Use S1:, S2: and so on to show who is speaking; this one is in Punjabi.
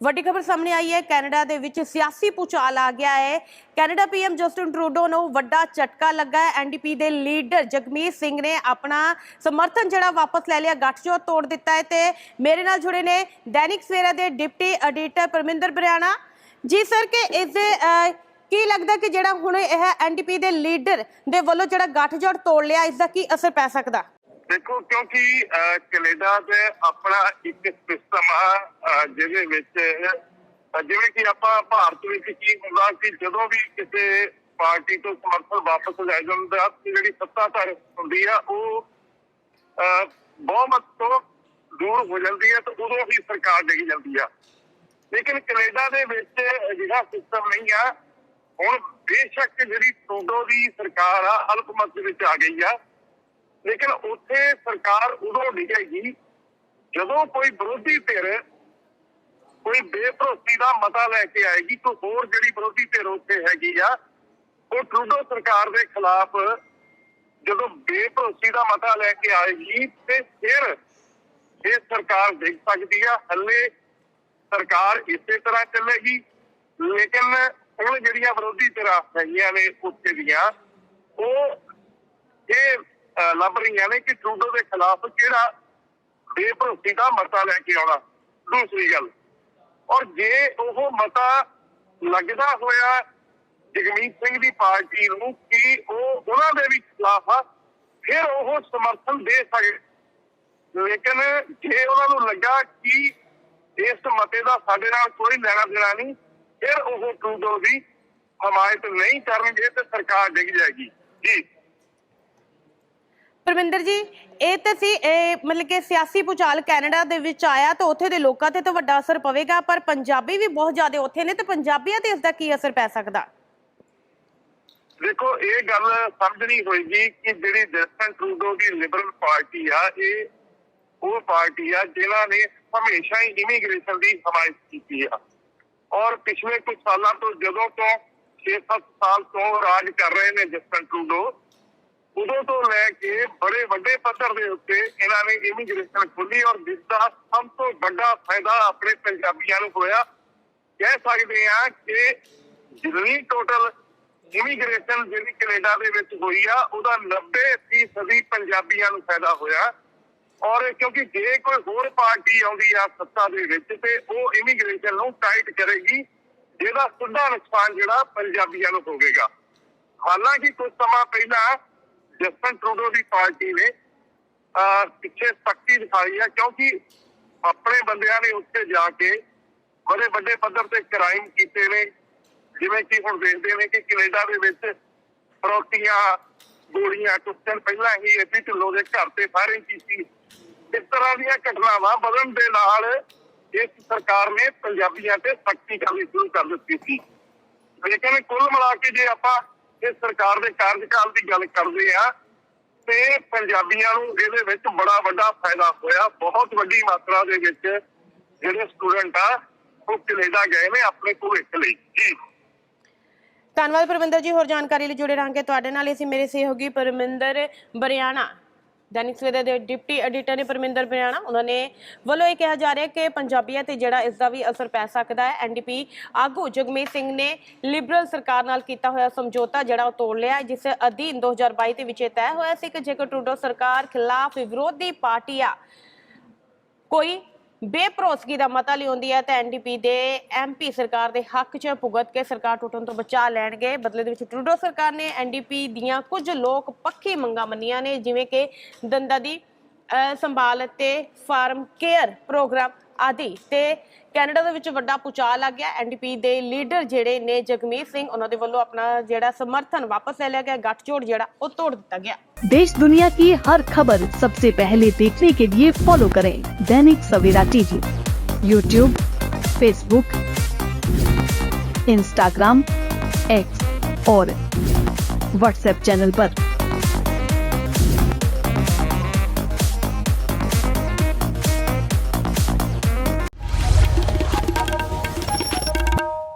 S1: ਵੱਡੀ ਖਬਰ ਸਾਹਮਣੇ ਆਈ ਹੈ। ਕੈਨੇਡਾ ਦੇ ਵਿੱਚ ਸਿਆਸੀ ਪੁਚਾਲ ਆ ਗਿਆ ਹੈ। ਕੈਨੇਡਾ ਪੀਐਮ ਜਸਟਿਨ ਟਰੂਡੋ ਨੂੰ ਵੱਡਾ ਝਟਕਾ ਲੱਗਾ ਹੈ। ਐਨਡੀਪੀ ਦੇ ਲੀਡਰ ਜਗਮੀਤ ਸਿੰਘ ਨੇ ਆਪਣਾ ਸਮਰਥਨ ਜਿਹੜਾ ਵਾਪਸ ਲੈ ਲਿਆ, ਗੱਠਜੋੜ ਤੋੜ ਦਿੱਤਾ ਹੈ ਤੇ ਮੇਰੇ ਨਾਲ ਜੁੜੇ ਨੇ ਦੈਨਿਕ ਸਵੇਰਾ ਦੇ ਡਿਪਟੀ ਐਡੀਟਰ ਪਰਮਿੰਦਰ ਬਰਿਆਣਾ। ਜੀ ਸਰ, ਕਿ ਇਸ ਦੇ ਕੀ ਲੱਗਦਾ ਕਿ ਜਿਹੜਾ ਹੁਣ ਇਹ ਐਨਡੀਪੀ ਦੇ ਲੀਡਰ ਦੇ ਵੱਲੋਂ ਜਿਹੜਾ ਗੱਠਜੋੜ ਤੋੜ ਲਿਆ, ਇਸ ਦਾ ਕੀ ਅਸਰ ਪੈ ਸਕਦਾ?
S2: ਦੇਖੋ ਕਿਉਂਕਿ ਅਹ, ਕੈਨੇਡਾ ਦੇ ਆਪਣਾ ਇੱਕ ਸਿਸਟਮ ਆ ਜਿਹਦੇ ਵਿੱਚ ਜਿਵੇਂ ਕਿ ਆਪਾਂ ਭਾਰਤ ਵਿੱਚ ਕੀ ਹੁੰਦਾ ਕਿ ਜਦੋਂ ਵੀ ਕਿਸੇ ਪਾਰਟੀ ਤੋਂ ਸਮਰਥਨ ਵਾਪਸ ਲੈ ਜਾਂਦਾ ਜਿਹੜੀ ਸੱਤਾਧਾਰ ਹੁੰਦੀ ਆ ਉਹ ਅਹ, ਬਹੁਮਤ ਤੋਂ ਦੂਰ ਹੋ ਜਾਂਦੀ ਹੈ ਤੇ ਉਦੋਂ ਹੀ ਸਰਕਾਰ ਡਿੱਗ ਜਾਂਦੀ ਆ। ਲੇਕਿਨ ਕੈਨੇਡਾ ਦੇ ਵਿੱਚ ਅਜਿਹਾ ਸਿਸਟਮ ਨਹੀਂ ਆ। ਹੁਣ ਬੇਸ਼ੱਕ ਜਿਹੜੀ ਟਰੂਡੋ ਦੀ ਸਰਕਾਰ ਆ ਅਲਪਮਤ ਦੇ ਵਿੱਚ ਆ ਗਈ ਆ। ਲੇਕਿਨ ਉੱਥੇ ਸਰਕਾਰ ਉਦੋਂ ਡਿੱਗੇਗੀ ਜਦੋਂ ਕੋਈ ਵਿਰੋਧੀ ਧਿਰ ਕੋਈ ਬੇਭਰੋਸੀ ਦਾ ਮਤਾ ਲੈ ਕੇ ਆਏਗੀ ਕੋਈ ਹੋਰ ਜਿਹੜੀ ਵਿਰੋਧੀ ਧਿਰ ਉੱਥੇ ਹੈਗੀ ਆ, ਉਹ ਟਰੂਡੋ ਸਰਕਾਰ ਦੇ ਖਿਲਾਫ ਜਦੋਂ ਬੇਭਰੋਸੀ ਦਾ ਮਤਾ ਲੈ ਕੇ ਆਏਗੀ ਤੇ ਫਿਰ ਇਹ ਸਰਕਾਰ ਦੇਖ ਸਕਦੀ ਆ, ਹੱਲੇ ਸਰਕਾਰ ਇਸੇ ਤਰ੍ਹਾਂ ਚੱਲੇਗੀ। ਲੇਕਿਨ ਹੁਣ ਜਿਹੜੀਆਂ ਵਿਰੋਧੀ ਧਿਰਾਂ ਹੈਗੀਆਂ ਨੇ ਉੱਥੇ ਦੀਆਂ, ਉਹ ਇਹ ਲੱਭ ਰਹੀਆਂ ਨੇ ਕਿ ਟਰੂਡੋ ਦੇ ਖਿਲਾਫ ਕਿਹੜਾ ਬੇਭਰੋਸੀ ਦਾ ਮਤਾ ਲੈ ਕੇ ਆਉਣਾ। ਦੂਸਰੀ ਗੱਲ, ਔਰ ਜੇ ਉਹ ਮਤਾ ਲੱਗਦਾ ਹੋਇਆ ਜਗਮੀਤ ਸਿੰਘ ਦੀ ਪਾਰਟੀ ਨੂੰ ਕਿ ਉਹ ਉਹਨਾਂ ਦੇ ਵੀ ਖਿਲਾਫ ਆ, ਫਿਰ ਉਹ ਸਮਰਥਨ ਦੇ ਸਕਦੇ ਲੇਕਿਨ ਜੇ ਉਹਨਾਂ ਨੂੰ ਲੱਗਾ ਕਿ ਇਸ ਮਤੇ ਦਾ ਸਾਡੇ ਨਾਲ ਕੋਈ ਲੈਣਾ ਦੇਣਾ ਨਹੀਂ, ਫਿਰ ਉਹ ਟਰੂਡੋ ਦੀ ਹਮਾਇਤ ਨਹੀਂ ਕਰਨਗੇ ਤੇ ਸਰਕਾਰ ਡਿੱਗ ਜਾਏਗੀ। ਜੀ।
S1: ਪਰਮਿੰਦਰ ਜੀ, ਇਹ ਤੇ ਸੀ, ਇਹ ਮਤਲਬ ਕਿ ਸਿਆਸੀ ਪੁਚਾਲ ਕੈਨੇਡਾ ਦੇ ਵਿੱਚ ਆਇਆ ਤਾਂ ਉੱਥੇ ਦੇ ਲੋਕਾਂ ਤੇ ਤਾਂ ਵੱਡਾ ਅਸਰ ਪਵੇਗਾ, ਪਰ ਪੰਜਾਬੀ ਵੀ ਬਹੁਤ ਜ਼ਿਆਦਾ ਉੱਥੇ ਨੇ ਤੇ ਪੰਜਾਬੀਆਂ ਤੇ ਇਸ ਦਾ ਕੀ ਅਸਰ ਪੈ ਸਕਦਾ?
S2: ਦੇਖੋ, ਇਹ ਗੱਲ ਸਮਝਣੀ ਹੋਏਗੀ ਕਿ ਜਿਹੜੀ ਜਸਟਨ ਟਰੂਡੋ ਦੀ ਲਿਬਰਲ ਪਾਰਟੀ ਆ, ਇਹ ਉਹ ਪਾਰਟੀ ਆ ਜਿਨ੍ਹਾਂ ਨੇ ਹਮੇਸ਼ਾ ਹੀ ਇਮੀਗ੍ਰੇਸ਼ਨ ਦੀ ਹਮਾਇਤ ਕੀਤੀ ਆ। ਔਰ ਪਿਛਲੇ ਕੁਝ ਸਾਲਾਂ ਤੋਂ ਜਦੋਂ ਤੋਂ 6-7 ਸਾਲ ਤੋਂ ਰਾਜ ਕਰ ਰਹੇ ਨੇ ਜਸਟਨ ਟਰੂਡੋ ਉਦੋਂ ਤੋਂ ਲੈ ਕੇ ਬੜੇ ਵੱਡੇ ਪੱਧਰ ਦੇ ਉੱਤੇ ਇਹਨਾਂ ਨੇ ਇਮੀਗ੍ਰੇਸ਼ਨ ਖੋਲੀ ਔਰ ਜਿਸ ਦਾ ਸਭ ਤੋਂ ਵੱਡਾ ਫਾਇਦਾ ਆਪਣੇ ਪੰਜਾਬੀਆਂ ਨੂੰ ਹੋਇਆ। ਕਹਿ ਸਕਦੇ ਆ ਕਿ ਜਿੰਨੀ ਟੋਟਲ ਇਮੀਗ੍ਰੇਸ਼ਨ ਜਿਹੜੀ ਕੈਨੇਡਾ ਦੇ ਵਿੱਚ ਹੋਈ ਆ, ਉਹਦਾ 90% ਪੰਜਾਬੀਆਂ ਨੂੰ ਫਾਇਦਾ ਹੋਇਆ। ਔਰ ਕਿਉਂਕਿ ਜੇ ਕੋਈ ਹੋਰ ਪਾਰਟੀ ਆਉਂਦੀ ਆ ਸੱਤਾ ਦੇ ਵਿੱਚ ਤੇ ਉਹ ਇਮੀਗ੍ਰੇਸ਼ਨ ਨੂੰ ਟਾਈਟ ਕਰੇਗੀ, ਜਿਹਦਾ ਸਿੱਧਾ ਨੁਕਸਾਨ ਜਿਹੜਾ ਪੰਜਾਬੀਆਂ ਨੂੰ ਹੋਵੇਗਾ। ਹਾਲਾਂਕਿ ਕੁਝ ਸਮਾਂ ਪਹਿਲਾਂ ਜਸਟਨ ਟਰੂਡੋ ਦੀ ਪਾਰਟੀ ਨੇ ਪਿੱਛੇ ਸਖਤੀ ਦਿਖਾਈ ਆ ਕਿਉਂਕਿ ਆਪਣੇ ਬੰਦਿਆਂ ਨੇ ਉੱਥੇ ਜਾ ਕੇ ਬੜੇ ਵੱਡੇ ਪੱਧਰ ਤੇ ਕ੍ਰਾਈਮ ਕੀਤੇ ਨੇ। ਜਿਵੇਂ ਕਿ ਹੁਣ ਦੇਖਦੇ ਨੇ ਕਿ ਕੈਨੇਡਾ ਦੇ ਵਿੱਚ ਫਰੋਤੀਆਂ, ਗੋਲੀਆਂ ਕੁਝ ਦਿਨ ਪਹਿਲਾਂ ਹੀ ਐਪੀ ਢਿੱਲੋਂ ਦੇ ਘਰ ਤੇ ਫਾਇਰਿੰਗ ਕੀਤੀ। ਇਸ ਤਰ੍ਹਾਂ ਦੀਆਂ ਘਟਨਾਵਾਂ ਵਧਣ ਦੇ ਨਾਲ ਇਸ ਸਰਕਾਰ ਨੇ ਪੰਜਾਬੀਆਂ ਤੇ ਸਖਤੀ ਕਰਨੀ ਸ਼ੁਰੂ ਕਰ ਦਿੱਤੀ ਸੀ। ਲੇਕਿਨ ਕੁੱਲ ਮਿਲਾ ਕੇ ਜੇ ਆਪਾਂ ਇਸ ਸਰਕਾਰ ਦੇ ਕਾਰਜਕਾਲ ਦੀ ਗੱਲ ਕਰਦੇ ਆ ਤੇ ਪੰਜਾਬੀਆਂ ਨੂੰ ਇਹਦੇ ਵਿੱਚ ਬੜਾ ਵੱਡਾ ਫਾਇਦਾ ਹੋਇਆ। ਬਹੁਤ ਵੱਡੀ ਮਾਤਰਾ ਦੇ ਵਿੱਚ ਜਿਹੜੇ ਸਟੂਡੈਂਟ ਆ, ਉਹ ਕੈਨੇਡਾ ਗਏ ਨੇ ਆਪਣੇ ਭਵਿੱਖ ਲਈ। ਜੀ।
S1: ਧੰਨਵਾਦ ਪਰਮਿੰਦਰ ਜੀ, ਹੋਰ ਜਾਣਕਾਰੀ ਲਈ ਜੁੜੇ ਰਹਾਂਗੇ। ਤੁਹਾਡੇ ਨਾਲ ਅਸੀਂ ਮੇਰੇ ਸਹਿਯੋਗੀ ਪਰਮਿੰਦਰ ਬਰਿਆਣਾ। ਦੈਨਿਕ ਸਵੇਰਾ ਦੇ ਡਿਪਟੀ ਐਡੀਟਰ ਨੇ ਪਰਮਿੰਦਰ ਬਰਿਆਣਾ, ਉਹਨਾਂ ਨੇ ਵੱਲੋਂ ਇਹ ਕਿਹਾ ਜਾ ਰਿਹਾ ਕਿ ਪੰਜਾਬੀਆਂ ਤੇ ਜਿਹੜਾ ਇਸ ਦਾ ਵੀ ਅਸਰ ਪੈ ਸਕਦਾ ਹੈ ਐਨਡੀਪੀ ਆਗੂ ਜਗਮੀਤ ਸਿੰਘ ਨੇ ਲਿਬਰਲ ਸਰਕਾਰ ਨਾਲ ਕੀਤਾ ਹੋਇਆ ਸਮਝੌਤਾ ਜਿਹੜਾ ਉਹ ਤੋੜ ਲਿਆ ਜਿਸ ਅਧੀਨ 2022 ਦੇ ਵਿੱਚ ਇਹ ਤੈਅ ਹੋਇਆ ਸੀ ਕਿ ਜੇਕਰ ਟਰੂਡੋ ਸਰਕਾਰ ਖਿਲਾਫ ਵਿਰੋਧੀ ਪਾਰਟੀਆਂ ਕੋਈ ਬੇਭਰੋਸਗੀ ਦਾ ਮਤਾ ਲਿਆਉਂਦੀ ਹੈ ਤਾਂ ਐਨਡੀਪੀ ਦੇ ਐਮਪੀ ਸਰਕਾਰ ਦੇ ਹੱਕ 'ਚ ਭੁਗਤ ਕੇ ਸਰਕਾਰ ਟੁੱਟਣ ਤੋਂ ਬਚਾ ਲੈਣਗੇ। ਬਦਲੇ ਦੇ ਵਿੱਚ ਟਰੂਡੋ ਸਰਕਾਰ ਨੇ ਐਨਡੀਪੀ ਦੀਆਂ ਕੁਝ ਲੋਕ ਪੱਕੀ ਮੰਗਾਂ ਮੰਨੀਆਂ ਨੇ, ਜਿਵੇਂ ਕਿ ਦੰਦਾਂ ਦੀ ਸੰਭਾਲ ਅਤੇ ਫਾਰਮ ਕੇਅਰ ਪ੍ਰੋਗਰਾਮ। ਆਦਿ ਤੇ ਕੈਨੇਡਾ ਦੇ ਵਿੱਚ ਵੱਡਾ ਪੁਚਾਲ ਆ ਗਿਆ ਐਨਡੀਪੀ ਦੇ ਲੀਡਰ ਜਿਹੜੇ ਨੇ ਜਗਮੀਤ ਸਿੰਘ ਉਹਨਾਂ ਦੇ ਵੱਲੋਂ ਆਪਣਾ ਜਿਹੜਾ ਸਮਰਥਨ ਵਾਪਸ ਲੈ ਲਿਆ ਗਿਆ ਗੱਠਜੋੜ ਜਿਹੜਾ ਉਹ ਤੋੜ ਦਿੱਤਾ ਗਿਆ
S3: देश दुनिया की हर खबर सबसे पहले देखने के लिए फॉलो करें Dainik Savera TV YouTube Facebook Instagram X और व्हाट्सएप चैनल पर।